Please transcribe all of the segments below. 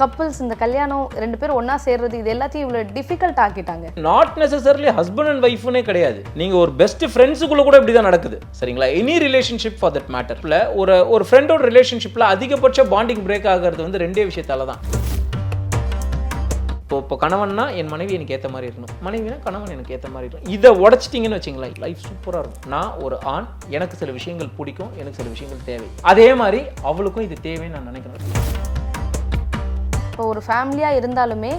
Couples இந்த கல்யாணம் ரெண்டு பேரும் ஒன்றா சேர்றது இது எல்லாத்தையும் இவ்வளோ டிஃபிகல்ட் ஆக்கிட்டாங்க. நாட் நெசசரிலி ஹஸ்பண்ட் அண்ட் ஒய்ஃப்னே கிடையாது. நீங்கள் ஒரு பெஸ்ட் ஃப்ரெண்ட்ஸுக்குள்ள கூட இப்படி தான் நடக்குது. சரிங்களா? எனி ரிலேஷன்ஷிப் ஃபார் தட் மேட்டர்ல ஒரு ஒரு ஃப்ரெண்டோட ரிலேஷன்ஷிப்பில் அதிகபட்ச பாண்டிங் பிரேக் ஆகிறது வந்து ரெண்டே விஷயத்தால தான் இப்போ இப்போ கணவன்னா என் மனைவி எனக்கு ஏற்ற மாதிரி இருக்கணும். மனைவினா கணவன் எனக்கு ஏற்ற மாதிரி இருக்கணும். இதை உடச்சிட்டிங்கன்னு வச்சுங்களேன் லைஃப் சூப்பராக இருக்கும். நான் ஒரு ஆண் எனக்கு சில விஷயங்கள் பிடிக்கும் எனக்கு சில விஷயங்கள் தேவை. அதே மாதிரி அவளுக்கும் இது தேவைன்னு நான் நினைக்கிறேன். இப்போ ஒரு ஃபேமிலியா இருந்தாலுமே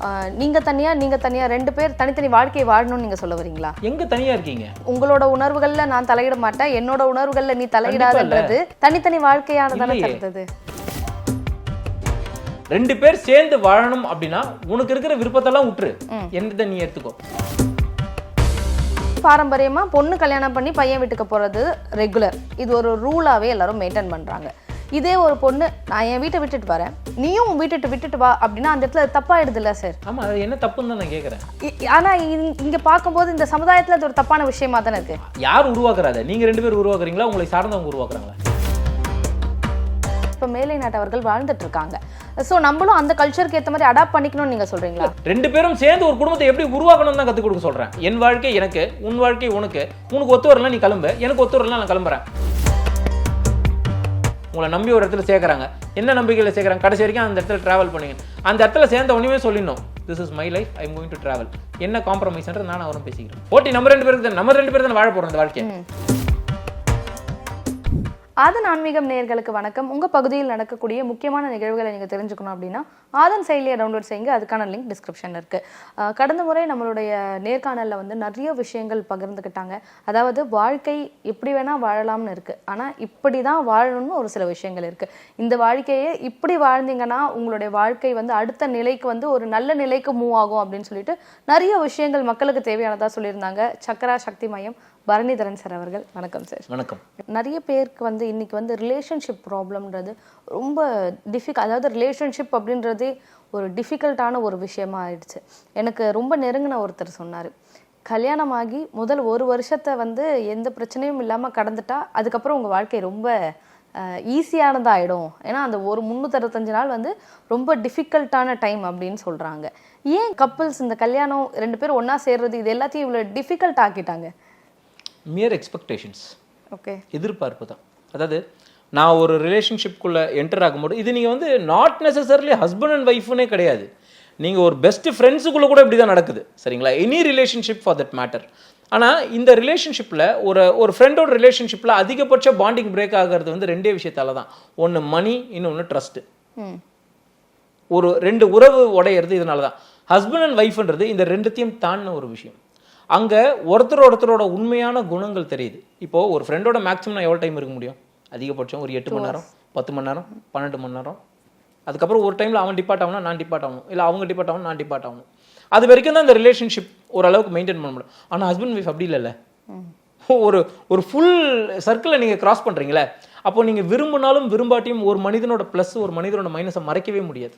ஆஹ், நீங்க தனியா நீங்க தனியா ரெண்டு பேர் தனித்தனி வாழ்க்கையை வாழணும்னு நீங்க சொல்ல வரீங்களா? எங்க தனியா இருக்கீங்க? உங்களோட உணர்வுகள்ல நான் தலையிட மாட்டேன். என்னோட உணர்வுகள்ல நீ தலையிடாதன்றது தனித்தனி வாழ்க்கையானதானே. கருத்துது ரெண்டு பேர் சேர்ந்து வாழணும் அப்படின்னா உனக்கு இருக்கிற விருப்பத்தெல்லாம் விட்டுரு என்னதை நீ எடுத்துக்கோ பாரம்பரியமா பொண்ணு கல்யாணம் பண்ணி பையன் வீட்டுக்கு போறது ரெகுலர் இது ஒரு ரூலாவே எல்லாரும் மெயின்டைன் பண்றாங்க. இதே ஒரு பொண்ணு நான் என் வீட்டை விட்டுட்டு வரேன். நீயும் உன் வீட்டுட்டு விட்டுட்டு வா அப்படின்னா அந்த இடத்துல தப்பாயிடுது இல்ல சார் ஆமா அது என்ன தப்புன்னு தான் நான் கேட்குறேன் இ- ஆனா இங்க- பார்க்கும்போது இந்த சமுதாயத்துல அது ஒரு தப்பான விஷயமா தானே இருக்கு? யார் உருவாக்குறாத? நீங்க ரெண்டு பேர் உருவாக்குறீங்களா? உங்களை சார்ந்தவங்க உருவாக்குறாங்களா? இப்ப மேலை நாட்டவர்கள் வாழ்ந்துட்டு இருக்காங்க. சோ நம்மளும் அந்த கல்ச்சருக்கு ஏத்த மாதிரி அடாப்ட் பண்ணிக்கணும்னு நீங்க சொல்றீங்களா? ரெண்டு பேரும் சேர்ந்து ஒரு குடும்பத்தை எப்படி உருவாக்கணும் தான் கற்றுக் கொடுக்க சொல்றேன். என் வாழ்க்கை எனக்கு உன் வாழ்க்கை உனக்கு. உனக்கு ஒத்து வரலாம் நீ கிளம்பு. எனக்கு ஒத்து வரலாம் நான் கிளம்புறேன். உங்களை நம்பி ஒரு இடத்துல சேர்க்குறாங்க. என்ன நம்பிக்கையில் சேர்க்குறாங்க? கடைசி வரைக்கும் அந்த இடத்துல ட்ராவல் பண்ணுங்க. அந்த இடத்துல சேர்ந்த உடனே சொல்லிடணும். This is my life I going to travel என்ன காம்ப்ரமைஸ்ன்றது நான் அவரும் பேசிக்கிறேன். போட்டி நம்ம ரெண்டு பேருக்கு தான். நம்ம ரெண்டு பேரும் தான் வாழ போகிறோம் இந்த வாழ்க்கையை? ஆதன் ஆன்மீகம் நேர்களுக்கு வணக்கம். உங்கள் பகுதியில் நடக்கக்கூடிய முக்கியமான நிகழ்வுகளை நீங்கள் தெரிஞ்சுக்கணும் அப்படின்னா ஆதன் செயலியை டவுன்லோட் செய்யுங்க. அதுக்கான லிங்க் டிஸ்கிரிப்ஷன்ல இருக்குது கடந்த முறை நம்மளுடைய நேர்காணலில் வந்து நிறைய விஷயங்கள் பகிர்ந்துக்கிட்டாங்க அதாவது வாழ்க்கை எப்படி வேணால் வாழலாம்னு இருக்குது ஆனால் இப்படி தான் வாழணும்னு ஒரு சில விஷயங்கள் இருக்குது இந்த வாழ்க்கையை இப்படி வாழ்ந்தீங்கன்னா உங்களுடைய வாழ்க்கை வந்து அடுத்த நிலைக்கு வந்து ஒரு நல்ல நிலைக்கு மூவ் ஆகும் அப்படின்னு சொல்லிட்டு நிறைய விஷயங்கள் மக்களுக்கு தேவையானதாக சொல்லியிருந்தாங்க. சக்கரா சக்தி மையம் பரணிதரன் சார் அவர்கள். வணக்கம் சார். வணக்கம். நிறைய பேருக்கு வந்து இன்னைக்கு வந்து ரிலேஷன்ஷிப் ப்ராப்ளம்ன்றது ரொம்ப டிஃபிகல் அதாவது ரிலேஷன்ஷிப் அப்படின்றதே ஒரு டிஃபிகல்ட்டான ஒரு விஷயமா ஆயிடுச்சு. எனக்கு ரொம்ப நெருங்கின ஒருத்தர் சொன்னார். கல்யாணமாகி முதல் ஒரு வருஷத்தை வந்து எந்த பிரச்சனையும் இல்லாமல் கடந்துட்டா அதுக்கப்புறம் உங்கள் வாழ்க்கை ரொம்ப ஈஸியானதாகிடும் ஏன்னா அந்த ஒரு முந்நூற்றறுபத்தஞ்சு நாள் வந்து ரொம்ப டிஃபிகல்ட்டான டைம் அப்படின்னு சொல்கிறாங்க ஏன் கப்புள்ஸ் இந்த கல்யாணம் ரெண்டு பேரும் ஒன்றா சேர்றது இது எல்லாத்தையும் இவ்வளோ டிஃபிகல்ட் ஆக்கிட்டாங்க மியர் எக்ஸ்பெக்டேஷன்ஸ் ஓகே எதிர்பார்ப்பு தான். அதாவது நான் ஒரு ரிலேஷன்ஷிப்குள்ளே என்டர் ஆகும்போது இது நீங்கள் வந்து நாட் நெசசரிலி ஹஸ்பண்ட் அண்ட் ஒய்ஃப்னே கிடையாது. நீங்கள் ஒரு பெஸ்ட் ஃப்ரெண்ட்ஸுக்குள்ளே கூட இப்படி தான் நடக்குது. சரிங்களா? Any relationship for that matter ஆனால் இந்த ரிலேஷன்ஷிப்பில் ஒரு ஒரு ஃப்ரெண்டோட ரிலேஷன்ஷிப்பில் அதிகபட்ச பாண்டிங் பிரேக் ஆகிறது வந்து ரெண்டே விஷயத்தால தான். ஒன்று மணி இன்னொன்று ட்ரஸ்ட்டு ஒரு ரெண்டு உறவு உடையிறது இதனால தான். ஹஸ்பண்ட் அண்ட் ஒய்ஃப்ன்றது இந்த ரெண்டுத்தையும் தாண்டின ஒரு விஷயம். அங்கே ஒருத்தர் ஒருத்தரோட உண்மையான குணங்கள் தெரியுது. இப்போது ஒரு ஃப்ரெண்டோட மேக்ஸிமம் நான் எவ்வளோ டைம் இருக்க முடியும்? அதிகபட்சம் ஒரு எட்டு மணி நேரம் பத்து மணி நேரம் பன்னெண்டு மணி நேரம். அதுக்கப்புறம் ஒரு டைமில் அவன் டிபார்ட் ஆகணும் நான் டிபார்ட் ஆகணும். இல்லை அவங்க டிபார்ட் ஆகணும் நான் டிபார்ட் ஆகணும். அது வரைக்கும் தான் இந்த ரிலேஷன்ஷிப் ஓரளவுக்கு மெயின்டைன் பண்ண முடியும். ஆனால் ஹஸ்பண்ட் ஒய்ஃப் அப்படி இல்லைல்ல? ஒரு ஒரு ஃபுல் சர்க்கிளை நீங்கள் கிராஸ் பண்ணுறீங்களே அப்போ நீங்கள் விரும்பினாலும் விரும்பாட்டியும் ஒரு மனிதனோட ப்ளஸ் ஒரு மனிதனோட மைனஸை மறைக்கவே முடியாது.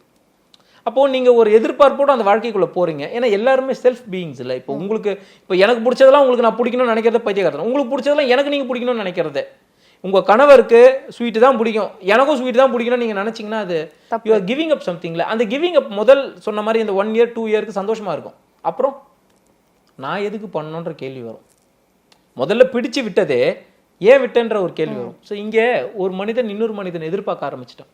அப்போ நீங்க ஒரு எதிர்பார்ப்போட அந்த வாழ்க்கைக்குள்ள போறீங்க. ஏன்னா எல்லாருமே செல்ஃப் பீயிங்ஸ் இல்லை. இப்போ உங்களுக்கு இப்போ எனக்கு பிடிச்சதெல்லாம் உங்களுக்கு நான் பிடிக்கணும்னு நினைக்கிறத பைத்தியக்காரன் உங்களுக்கு பிடிச்சதெல்லாம் எனக்கு நீங்க பிடிக்கணும்னு நினைக்கிறது. உங்க கணவருக்கு ஸ்வீட் தான் பிடிக்கும். எனக்கும் ஸ்வீட் தான் பிடிக்கணும்னு நீங்க நினைச்சீங்கன்னா அது யூ ஆர் கிவிங் அப் சம்திங்ல அந்த கிவிங் அப் முதல் சொன்ன மாதிரி இந்த ஒன் இயர் டூ இயருக்கு சந்தோஷமா இருக்கும். அப்புறம் நான் எதுக்கு பண்ணணுன்ற கேள்வி வரும். முதல்ல பிடிச்சு விட்டதே ஏன் விட்டேன்ற ஒரு கேள்வி வரும். ஸோ இங்கே ஒரு மனிதன் இன்னொரு மனிதன் எதிர்பார்க்க ஆரம்பிச்சிட்டான்.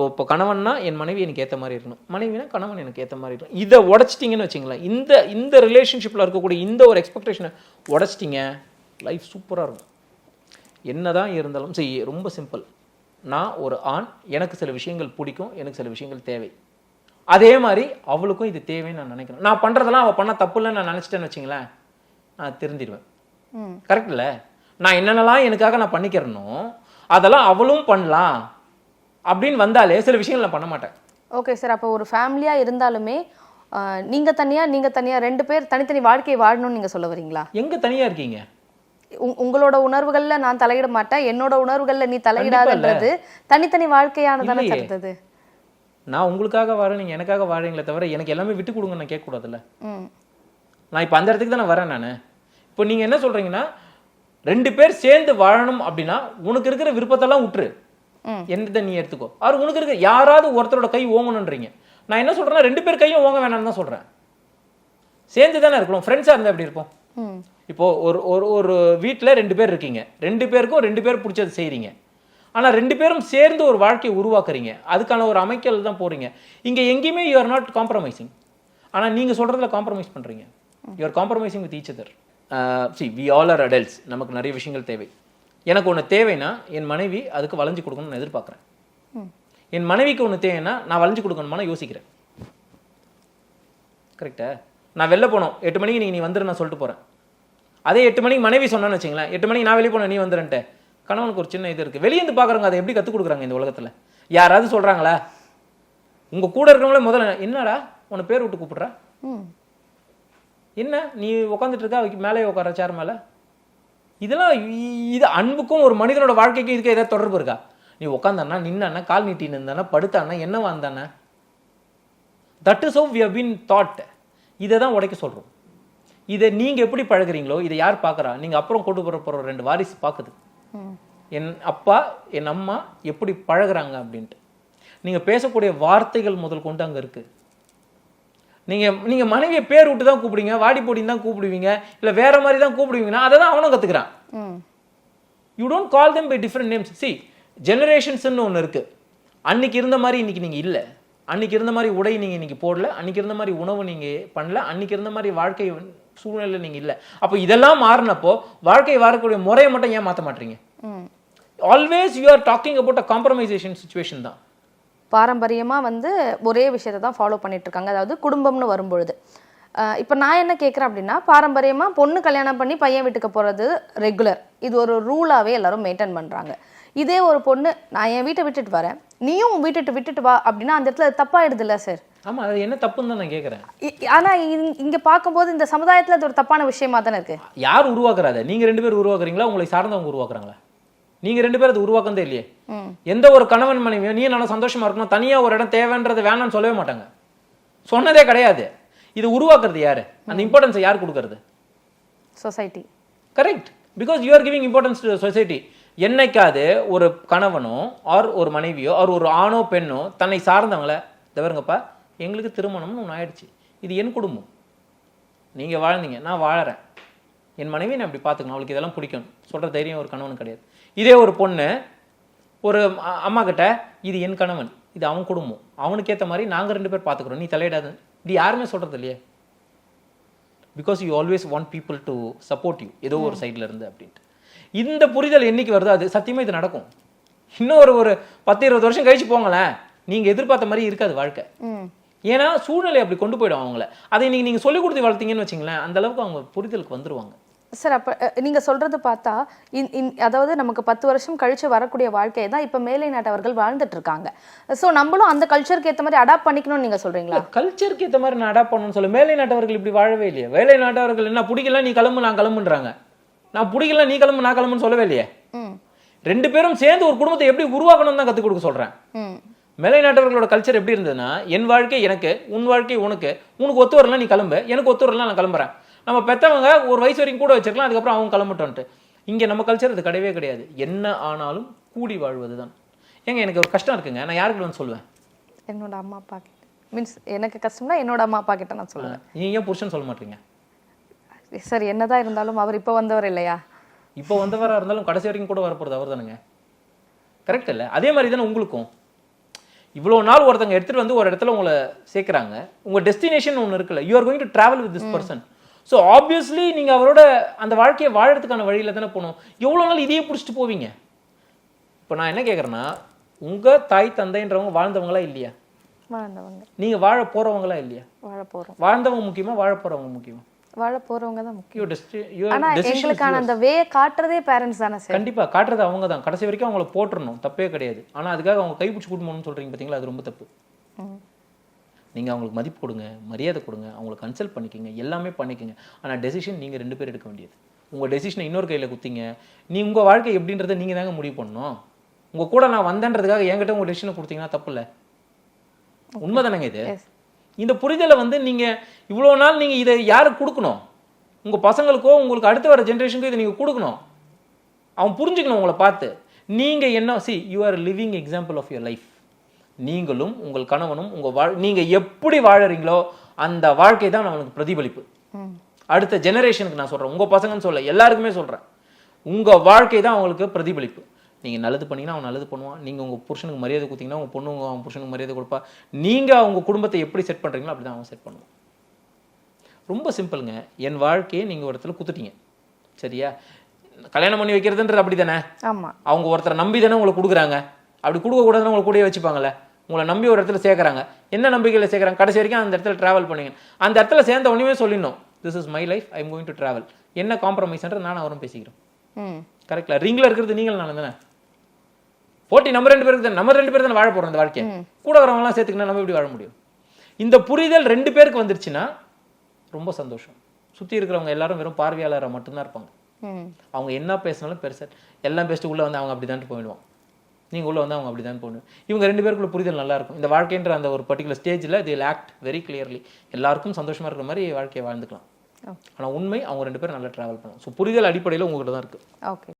இப்போ இப்போ கணவன்னா என் மனைவி எனக்கு ஏற்ற மாதிரி இருக்கணும். மனைவினா கணவன் எனக்கு ஏற்ற மாதிரி இருக்கணும். இதை உடச்சிட்டிங்கன்னு வச்சுங்களேன். இந்த இந்த ரிலேஷன்ஷிப்பில் இருக்கக்கூடிய இந்த ஒரு எக்ஸ்பெக்டேஷனை உடச்சிட்டிங்க லைஃப் சூப்பராக இருக்கும். என்னதான் இருந்தாலும் சரி ரொம்ப சிம்பிள் நான் ஒரு ஆண் எனக்கு சில விஷயங்கள் பிடிக்கும் எனக்கு சில விஷயங்கள் தேவை. அதே மாதிரி அவளுக்கும் இது தேவைன்னு நான் நினைக்கிறேன் நான் பண்ணுறதெல்லாம் அவள் பண்ண தப்பு இல்லைன்னு நான் நினச்சிட்டேன்னு வச்சுங்களேன் நான் திருந்திடுவேன் கரெக்ட் இல்லை? நான் என்னென்னலாம் எனக்காக நான் பண்ணிக்கிறேனோ அதெல்லாம் அவளும் பண்ணலாம். அப்படின்னு வந்தாலே சில விஷயங்கள் நான் பண்ண மாட்டேன். ஓகே சார் அப்போ ஒரு ஃபேமிலியா இருந்தாலுமே ஆஹ், நீங்க தனியா நீங்க தனியா ரெண்டு பேர் தனித்தனி வாழ்க்கையை வாழணும்னு நீங்க சொல்ல வரீங்களா? எங்க தனியா இருக்கீங்க? உங்- உங்களோட உணர்வுகள்ல நான் தலையிட மாட்டேன். என்னோட உணர்வுகள்ல நீ தலையிடாதன்றது தனித்தனி வாழ்க்கையானதான. கருத்துது நான் உங்களுக்காக வாழேன் நீங்கள் எனக்காக வாழீங்களே தவிர எனக்கு எல்லாமே விட்டு கொடுங்க நான் கேட்கக்கூடாதுல்ல. நான் இப்போ அந்த இடத்துக்கு தான் வரேன் நான். இப்போ நீங்கள் என்ன சொல்கிறீங்கன்னா ரெண்டு பேர் சேர்ந்து வாழணும் அப்படின்னா உனக்கு இருக்கிற விருப்பத்தெல்லாம் விட்டுரு என்னதை நீ எடுத்துக்கோ? அவர் உனக்கு இருக்க யாராவது ஒருத்தரோட கை ஓங்கணுன்றீங்க. நான் என்ன சொல்கிறேன்னா ரெண்டு பேர் கையும் ஓங்க வேணாம்னு தான் சொல்கிறேன் சேர்ந்து தானே இருக்கணும் ஃப்ரெண்ட்ஸாக இருந்தால் எப்படி இருக்கும்? இப்போ ஒரு ஒரு ஒரு வீட்டில் ரெண்டு பேர் இருக்கீங்க. ரெண்டு பேருக்கும் ரெண்டு பேர் பிடிச்சது செய்கிறீங்க ஆனால் ரெண்டு பேரும் சேர்ந்து ஒரு வாழ்க்கையை உருவாக்குறீங்க. அதுக்கான ஒரு அமைக்கல் தான் போகிறீங்க இங்கே எங்கேயுமே யூ ஆர் நாட் காம்ப்ரமைசிங் ஆனால் நீங்கள் சொல்கிறதுல காம்ப்ரமைஸ் பண்ணுறீங்க you are compromising with each other see we all are adults நமக்கு நிறைய விஷயங்கள் தேவை. எனக்கு ஒன்று தேவைன்னா என் மனைவி அதுக்கு வளைஞ்சு கொடுக்கணும்னு நான் எதிர்பார்க்குறேன். என் மனைவிக்கு ஒன்று தேவைன்னா நான் வளைஞ்சு கொடுக்கணுமா நான் யோசிக்கிறேன். கரெக்டா நான் வெளில போனோம். எட்டு மணிக்கு நீ நீ வந்துரு நான் சொல்லிட்டு போகிறேன் அதே எட்டு மணிக்கு மனைவி சொன்னேன்னு வச்சுங்களேன் எட்டு மணிக்கு நான் வெளியே போனேன் நீ வந்துருன்ட்டு. கணவனுக்கு ஒரு சின்ன இது இருக்குது வெளியே இருந்து பார்க்குறவங்க அதை எப்படி கற்றுக் கொடுக்குறாங்க இந்த உலகத்தில்? யாராவது சொல்கிறாங்களா உங்கள் கூட இருக்கிறவங்களே முதல்ல என்னடா? உன்னை பேர் விட்டு கூப்பிடுறா? என்ன? நீ உட்காந்துட்டு இருக்கா? மேலே உட்கார சேர் மேலே? இதெல்லாம் இது அன்புக்கும் ஒரு மனிதனோட வாழ்க்கைக்கும் இதுக்கு ஏதாவது தொடர்பு இருக்கா? நீ உட்காந்தானா நின்னானா கால் நீட்டின்னு இருந்தானா படுத்தானா என்ன வந்தானே that is how we have been taught இதை தான் உடைக்க சொல்கிறோம் இதை நீங்கள் எப்படி பழகுறீங்களோ இதை யார் பார்க்குறா? நீங்கள் அப்புறம் கொண்டு போகிற போகிற ரெண்டு வாரிசு பார்க்குது. என் அப்பா என் அம்மா எப்படி பழகுறாங்க அப்படின்ட்டு. நீங்கள் பேசக்கூடிய வார்த்தைகள் முதல் கொண்டு அங்கே இருக்குது நீங்கள் நீங்கள் மனைவியை பேர் விட்டு தான் கூப்பிடுவீங்க வாடி போடின்னு தான் கூப்பிடுவீங்க இல்லை வேற மாதிரி தான் கூப்பிடுவீங்கன்னா அதை தான் அவனும் கற்றுக்கிறான் you don't call them by different names C ஜெனரேஷன்ஸ்னு ஒன்று இருக்குது அன்னைக்கு இருந்த மாதிரி இன்னைக்கு நீங்கள் இல்லை. அன்னைக்கு இருந்த மாதிரி உடை நீங்கள் இன்னைக்கு போடல. அன்னைக்கு இருந்த மாதிரி உணவு நீங்கள் பண்ணல. அன்னைக்கு இருந்த மாதிரி வாழ்க்கை சூழ்நிலை நீங்கள் இல்லை. அப்போ இதெல்லாம் மாறினப்போ வாழ்க்கை வாழக்கூடிய முறையை மட்டும் ஏன் மாற்ற மாட்டீங்க? Always you are talking about a compromisation situation தான். பாரம்பரியமா வந்து ஒரே விஷயத்தை தான் ஃபாலோ பண்ணிட்டு இருக்காங்க அதாவது குடும்பம்னு வரும்பொழுது. இப்ப நான் என்ன கேட்குறேன் அப்படின்னா பாரம்பரியமா பொண்ணு கல்யாணம் பண்ணி பையன் வீட்டுக்கு போறது ரெகுலர் இது ஒரு ரூலாவே எல்லாரும் மெயின்டைன் பண்றாங்க. இதே ஒரு பொண்ணு நான் என் வீட்டை விட்டுட்டு வரேன். நீயும் வீட்டுட்டு விட்டுட்டு வா அப்படின்னா அந்த இடத்துல அது தப்பாயிடுது இல்ல சார் ஆமா அது என்ன தப்புன்னு தான் நான் கேட்குறேன் ஆனா இங்க- பார்க்கும்போது இந்த சமுதாயத்துல அது ஒரு தப்பான விஷயமா தானே இருக்கு? யார் உருவாக்குறாத? நீங்க ரெண்டு பேர் உருவாக்குறீங்களா? உங்களை சார்ந்தவங்க உருவாக்குறாங்களா? நீங்க ரெண்டு பேர் அது உருவாக்குறதே இல்லையே. எந்த ஒரு கணவன் மனைவியும் நீ நல்லா சந்தோஷமா இருக்கணும் தனியா ஒரு இடம் தேவைன்றது வேணாம்னு சொல்லவே மாட்டாங்க. சொன்னதே கிடையாது. இது உருவாக்குறது யாரு? அந்த இம்பார்ட்டன்ஸை யார் கொடுக்கறது? Society correct because you are giving importance to society என்னைக்காவது ஒரு கணவனோ ஆர் ஒரு மனைவியோ ஆர் ஒரு ஆணோ பெண்ணோ தன்னை சார்ந்தவங்கள தவிரங்கப்பா எங்களுக்கு திருமணம்னு ஒன்று ஆயிடுச்சு. இது என் குடும்பம். நீங்க வாழ்ந்தீங்க நான் வாழறேன். என் மனைவி நான் இப்படி பார்த்துக்கணும். அவளுக்கு இதெல்லாம் பிடிக்கும். சொல்ற தைரியம் ஒரு கணவன் கிடையாது. இதே ஒரு பொண்ணு ஒரு அம்மா கிட்ட இது என் கணவன் இது அவன் குடும்பம். அவனுக்கு ஏத்த மாதிரி நாங்க ரெண்டு பேர் பார்த்துக்குறோம். நீ தலையிடாத. இது யாருமே சொல்றது இல்லையே. Because you always want people to support you ஏதோ ஒரு சைடுல இருந்து அப்படின்ட்டு. இந்த புரிதல் என்னைக்கு வருதோ அது சத்தியமா இது நடக்கும். இன்னும் ஒரு பத்து இருபது வருஷம் கழிச்சு போங்களேன். நீங்க எதிர்பார்த்த மாதிரி இருக்காது வாழ்க்கை. ஏன்னா சூழ்நிலை அப்படி கொண்டு போயிடும் அவங்கள. அதை நீங்க நீங்க சொல்லி கொடுத்து வளர்த்தீங்கன்னு வச்சுங்களேன் அந்த அளவுக்கு அவங்க புரிதலுக்கு வந்துருவாங்க. சார் அப்ப அஹ், நீங்க சொல்றது பார்த்தா இன்- இன்- அதாவது நமக்கு பத்து வருஷம் கழிச்சு வரக்கூடிய வாழ்க்கையை தான் இப்ப மேலை நாட்டவர்கள் வாழ்ந்துட்டு இருக்காங்க. சோ நம்மளும் அந்த கல்ச்சருக்கு ஏத்த மாதிரி அடாப்ட் பண்ணிக்கணும்னு நீங்க சொல்றீங்களா? கல்ச்சருக்கு ஏற்ற மாதிரி நான் அடாப்ட் பண்ணணும்னு சொல்ல. மேலை நாட்டவர்கள் இப்படி வாழவே இல்லையே. வேலை நாட்டவர்கள் என்ன பிடிக்கல நீ கிளம்பு நான் கிளம்புன்றாங்க. நான் பிடிக்கல நீ கிளம்பு நான் கிளம்புன்னு சொல்லவே இல்லையே. ரெண்டு பேரும் சேர்ந்து ஒரு குடும்பத்தை எப்படி உருவாக்கணும் தான் கற்றுக் கொடுக்க சொல்றேன். ம். மேலை நாட்டவர்களோட கல்ச்சர் எப்படி இருந்ததுன்னா என் வாழ்க்கை எனக்கு உன் வாழ்க்கை உனக்கு. உனக்கு ஒத்து வரலாம் நீ கிளம்பு. எனக்கு ஒத்து வரலாம் நான் கிளம்புறேன். நம்ம பெத்தவங்க ஒரு வயசு வரைக்கும் கூட வச்சிருக்கலாம் அதுக்கப்புறம் அவங்க கிளம்பட்டோன்ட்டு இங்கே நம்ம கல்ச்சர் அது கிடையவே கிடையாது. என்ன ஆனாலும் கூடி வாழ்வது தான் ஏங்க எனக்கு ஒரு கஷ்டம் இருக்குங்க. நான் யாருக்கு வந்து சொல்லுவேன்? என்னோட அம்மா அப்பா கிட்ட. மீன்ஸ் எனக்கு கஷ்டம்னா என்னோட அம்மா அப்பா கிட்ட நான் சொல்லுவேன். நீங்க ஏன் புருஷன் சொல்ல மாட்டீங்க? சார் என்னதான் இருந்தாலும் அவர் இப்ப வந்தவர் இல்லையா? இப்போ வந்தவரா இருந்தாலும் கடைசி வரைக்கும் கூட வரப்போறது அவர் தானுங்க கரெக்ட் இல்லை? அதே மாதிரி தானே உங்களுக்கும். இவ்வளோ நாள் ஒருத்தங்க எடுத்துட்டு வந்து ஒரு இடத்துல உங்களை சேர்க்குறாங்க. உங்க டெஸ்டினேஷன் ஒன்று இருக்குல்ல. You are going to travel with this person so obviously நீங்க அவரோட அந்த வாழ்க்கையை வாழறதுக்கான வழியில தானே போகணும். எவ்வளோ நாள் இதையே பிடிச்சிட்டு போவீங்க? இப்போ நான் என்ன கேட்குறேன்னா உங்க தாய் தந்தைன்றவங்க வாழ்ந்தவங்களா இல்லையா? வாழ்ந்தவங்க. நீங்க வாழ போறவங்களா இல்லையா? வாழ போறோம். வாழ்ந்தவங்க முக்கியமா வாழ போறவங்க முக்கியமா? வாழ போறவங்க தான் முக்கியம். ஆனா எங்களுக்கான அந்த வே காட்டுறதே பேரண்ட்ஸ் தானே சார். கண்டிப்பா காட்டுறது அவங்க தான். கடைசி வரைக்கும் அவங்கள போட்டுறணும். தப்பே கிடையாது. ஆனா அதுக்காக அவங்க கைப்பிடிச்சு கூட்டணும்னு சொல்றீங்க பாத்தீங்களா? அது ரொம்ப தப்பு. ம். நீங்க அவங்களுக்கு மதிப்பு கொடுங்க மரியாதை கொடுங்க அவங்கள கன்சல்ட் பண்ணிக்கங்க எல்லாமே பண்ணிக்கங்க. ஆனா டெசிஷன் நீங்க ரெண்டு பேர் எடுக்க வேண்டியது. உங்க டெசிஷனை இன்னொரு கையில குத்திங்க. நீ உங்க வாழ்க்கை எப்படின்றத நீங்க தாங்க முடிவு பண்ணணும். உங்க கூட நான் வந்தேன்றதுக்காக என்கிட்ட உங்க டெசிஷனை கொடுத்தீங்கன்னா தப்பு இல்ல. உண்மைதானங்க இது? இந்த புரிதலை வந்து நீங்க இவ்வளோ நாள் நீங்க இதை யாருக்கு கொடுக்கணும்? உங்க பசங்களுக்கோ உங்களுக்கு அடுத்து வர ஜென்ரேஷனுக்கோ இதை நீங்க கொடுக்கணும். அவன் புரிஞ்சுக்கணும் உங்களை பார்த்து. நீங்க என்ன see you are living example of your life நீங்களும் உங்கள் கணவனும் உங்க வாழ் நீங்க எப்படி வாழறீங்களோ அந்த வாழ்க்கை தான் அவனுக்கு பிரதிபலிப்பு. அடுத்த ஜெனரேஷனுக்கு நான் சொல்றேன். உங்க பசங்கன்னு சொல்ல எல்லாருக்குமே சொல்றேன். உங்க வாழ்க்கை தான் அவங்களுக்கு பிரதிபலிப்பு. நீங்க நல்லது பண்ணீங்கன்னா அவன் நல்லது பண்ணுவான். நீங்க உங்க புருஷனுக்கு மரியாதை கொடுத்தீங்கன்னா உங்க பொண்ணு அவன் புருஷனுக்கு மரியாதை கொடுப்பா. நீங்க அவங்க குடும்பத்தை எப்படி செட் பண்றீங்களோ அப்படிதான் அவன் செட் பண்ணுவான் ரொம்ப சிம்பிளுங்க. என் வாழ்க்கையை நீங்க ஒரு இடத்துல குத்துட்டீங்க. சரியா? கல்யாணம் பண்ணி வைக்கிறதுன்றது அப்படி தானே ஆமா. அவங்க ஒருத்தரை நம்பி தானே உங்களுக்கு கொடுக்குறாங்க. அப்படி கொடுக்க கூடாதுன்னு உங்களை கூடயே வச்சுப்பாங்கல்ல. உங்களை நம்பி ஒரு இடத்துல சேர்க்குறாங்க. என்ன நம்பிக்கையில் சேர்க்குறாங்க? கடைசி வரைக்கும் அந்த இடத்துல ட்ராவல் பண்ணீங்க. அந்த இடத்துல சேர்ந்த உடனே சொல்லிடணும். This is my life I am going to travel என்ன காம்ப்ரமைஸ்ன்றது நான் அவரும் பேசிக்கிறோம். ம். கரெக்ட்ல ரிங்கில் இருக்கிறது நீங்கள் நான் தானே? போட்டி நம்ம ரெண்டு பேருக்கு தான் நம்ம ரெண்டு பேர் தானே வாழ போறோம் இந்த வாழ்க்கையை. கூட வரவங்களாம் சேர்த்துக்கினா நம்ம எப்படி வாழ முடியும்? இந்த புரிதல் ரெண்டு பேருக்கு வந்துருச்சுன்னா ரொம்ப சந்தோஷம். சுற்றி இருக்கிறவங்க எல்லாரும் வெறும் பார்வையாளராக மட்டும்தான் இருப்பாங்க. அவங்க என்ன பேசினாலும் பெருசா எல்லாம் பேசிட்டு உள்ள வந்து அவங்க அப்படி போயிடுவான் நீங்க உள்ள வந்து அவங்க அப்படி தான் போகணும் இவங்க ரெண்டு பேருக்குள்ள புரிதல் நல்லா இருக்கும். இந்த வாழ்க்கைன்ற அந்த ஒரு பர்டிகுலர் ஸ்டேஜில் they ஆக்ட் வெரி clearly. எல்லாருக்கும் சந்தோஷமா இருக்கிற மாதிரி வாழ்க்கையை வாழ்ந்துக்கலாம். ஓகே ஆனா உண்மை அவங்க ரெண்டு பேரும் நல்லா டிராவல் பண்ணுவோம் ஸோ புரிதல் அடிப்படையில் உங்ககிட்ட தான் இருக்கு. ஓகே